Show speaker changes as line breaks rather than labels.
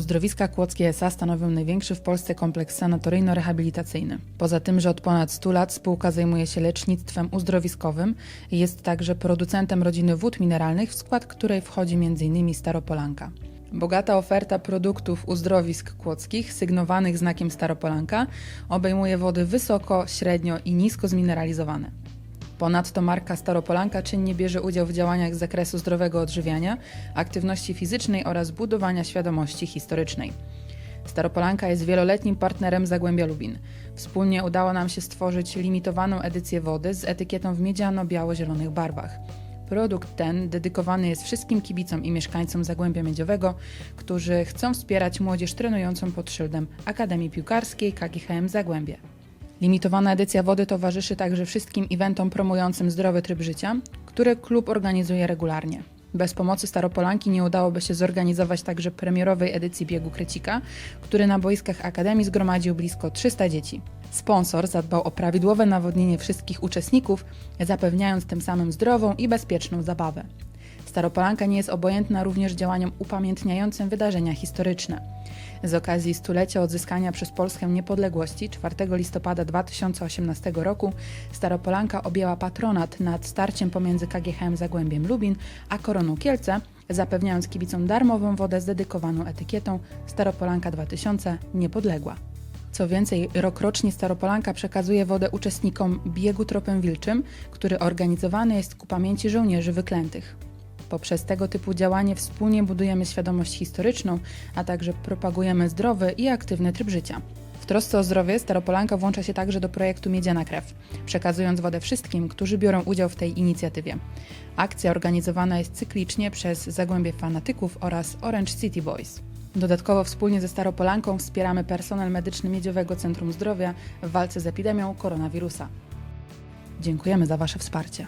Uzdrowiska Kłodzkie S.A. stanowią największy w Polsce kompleks sanatoryjno-rehabilitacyjny. Poza tym, że od ponad 100 lat spółka zajmuje się lecznictwem uzdrowiskowym, jest także producentem rodziny wód mineralnych, w skład której wchodzi m.in. Staropolanka. Bogata oferta produktów uzdrowisk kłodzkich sygnowanych znakiem Staropolanka obejmuje wody wysoko, średnio i nisko zmineralizowane. Ponadto marka Staropolanka czynnie bierze udział w działaniach z zakresu zdrowego odżywiania, aktywności fizycznej oraz budowania świadomości historycznej. Staropolanka jest wieloletnim partnerem Zagłębia Lubin. Wspólnie udało nam się stworzyć limitowaną edycję wody z etykietą w miedziano-biało-zielonych barwach. Produkt ten dedykowany jest wszystkim kibicom i mieszkańcom Zagłębia Miedziowego, którzy chcą wspierać młodzież trenującą pod szyldem Akademii Piłkarskiej KGHM Zagłębie. Limitowana edycja wody towarzyszy także wszystkim eventom promującym zdrowy tryb życia, które klub organizuje regularnie. Bez pomocy Staropolanki nie udałoby się zorganizować także premierowej edycji biegu Krecika, który na boiskach Akademii zgromadził blisko 300 dzieci. Sponsor zadbał o prawidłowe nawodnienie wszystkich uczestników, zapewniając tym samym zdrową i bezpieczną zabawę. Staropolanka nie jest obojętna również działaniom upamiętniającym wydarzenia historyczne. Z okazji stulecia odzyskania przez Polskę niepodległości 4 listopada 2018 roku Staropolanka objęła patronat nad starciem pomiędzy KGHM Zagłębiem Lubin a Koroną Kielce, zapewniając kibicom darmową wodę z dedykowaną etykietą Staropolanka 2000 Niepodległa. Co więcej, rokrocznie Staropolanka przekazuje wodę uczestnikom biegu tropem wilczym, który organizowany jest ku pamięci żołnierzy wyklętych. Poprzez tego typu działanie wspólnie budujemy świadomość historyczną, a także propagujemy zdrowy i aktywny tryb życia. W trosce o zdrowie Staropolanka włącza się także do projektu Miedziana Krew, przekazując wodę wszystkim, którzy biorą udział w tej inicjatywie. Akcja organizowana jest cyklicznie przez Zagłębie Fanatyków oraz Orange City Boys. Dodatkowo wspólnie ze Staropolanką wspieramy personel medyczny Miedziowego Centrum Zdrowia w walce z epidemią koronawirusa. Dziękujemy za Wasze wsparcie.